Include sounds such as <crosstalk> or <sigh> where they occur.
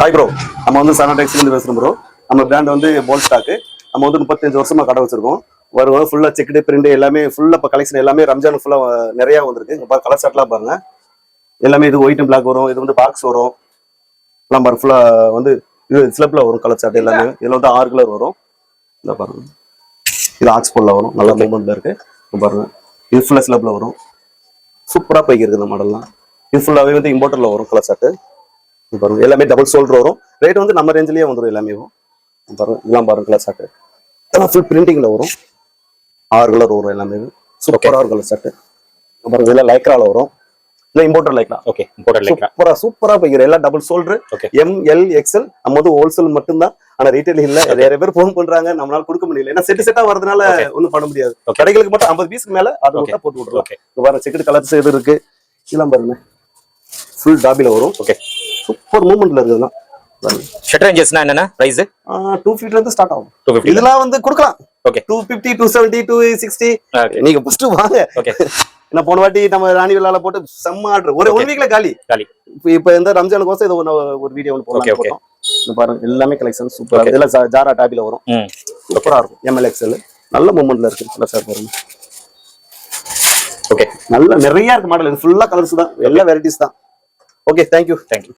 Hi bro நம்ம வந்து சனா டெக்ஸ்லேருந்து பேசுகிறோம் ப்ரோ நம்ம பிராண்ட் வந்து போல் ஸ்டாக்கு நம்ம வந்து முப்பத்தஞ்சு வருஷமா கடை வச்சிருக்கோம். வரும் ஃபுல்லாக செக்குடு பிரிண்ட் எல்லாமே ஃபுல்லாக இப்போ கலெக்ஷன் எல்லாமே ரம்ஜான் ஃபுல்லாக நிறையா வந்திருக்கு. இப்போ கலர் ஷர்ட்லாம் பாருங்க. எல்லாமே இது ஒயிட் அண்ட் பிளாக் வரும். இது வந்து பாக்ஸ் வரும். எல்லாம் பாருங்க ஃபுல்லாக வந்து இது ஸ்லெப்பில் வரும் கலர் ஷர்ட் எல்லாமே. இதில் வந்து ஆறு கலர் வரும். இந்த பாருங்க. இது ஆக்ஸ்போர்டில் வரும். நல்ல மூமெண்ட்ல இருக்கு. இங்க பாருங்க. இது ஃபுல்லாக ஸ்லெப்பில் வரும். சூப்பராக போய்க்கு இருக்குது இந்த மாடல்லாம் இது ஃபுல்லாகவே வந்து இம்போர்ட்டரில் வரும் கலர் ஷர்ட்டு இது பாருங்க எல்லாமே டபுள் ஷோல்டர் வரும். ரேட் வந்து நம்ம ரேஞ்சிலேயே வந்துடும் எல்லாமே. பாருங்க இதெல்லாம் பாருங்க கலர் ஷர்ட் இதெல்லாம் ஃபுல் பிரிண்டிங்ல வரும். ஆறு கலர் வரும் எல்லாமே. சூப்பரா இருக்கும் கலர் ஷர்ட் பாருங்க இதெல்லாம் லைக்ரால வரும். இல்லை importer lycra okay imported lycra சூப்பரா சூப்பரா போய்க்கிற எல்லாம் double shoulder Okay. M L XL நம்ம வந்து ஹோல்சேல் மட்டும்தான். ஆனா ரீட்டைல் இல்ல. நிறைய பேர் ஃபோன் பண்றாங்க. நம்மளால கொடுக்க முடியல. ஏன்னா செட்டு செட்டா வரதுனால. ஒண்ணும் பண்ண முடியாது. கடைகளுக்கு மட்டும் ஐம்பது பீஸ்க்கு மேல அது. மட்டும் போட்டு விட்டுருலாம் ஓகே பாருங்க செக்குடு கலர்ஸ் எது இருக்கு? இதெல்லாம் பாருங்க. ஃபுல் டாபில வரும். ஓகே சூப்பர் மூமெண்ட்ல இருக்குதுலாம் ஷர்ட் ரேஞ்சஸ்னா என்னன்னா? பிரைஸ் டூ ஃபிஃப்டில இருந்து ஸ்டார்ட் ஆகும். டூ ஃபிஃப்டி இதெல்லாம் வந்து கொடுக்கலாம். Okay two fifty two seventy two sixty நீங்க ஃபர்ஸ்ட் வாங்க. ஓகே என்ன <laughs> போன வாட்டி நம்ம ராணி விழால போட்டு செம்ம ஆர்டர். ஒரு ஒன் வீக்ல காலி. காலி. இப்போ இந்த ரம்ஜானுக்கோசம் இது ஒண்ணு ஒரு வீடியோ ஒன்று போடலாம். போட்டோம். பாருங்க எல்லாமே கலெக்ஷன் சூப்பரா. இதெல்லாம் ஜா- ஜாரா டாபில வரும். சூப்பரா இருக்கும். எம்எல் எக்ஸ்எல் நல்ல மூமெண்ட்ல இருக்கு. சார் பாருங்க. ஓகே நல்ல நிறைய இருக்கு மாடல் ஃபுல்லா கலர்ஸ் தான். எல்லா வெரைட்டிஸ் தான். Okay thank you thank you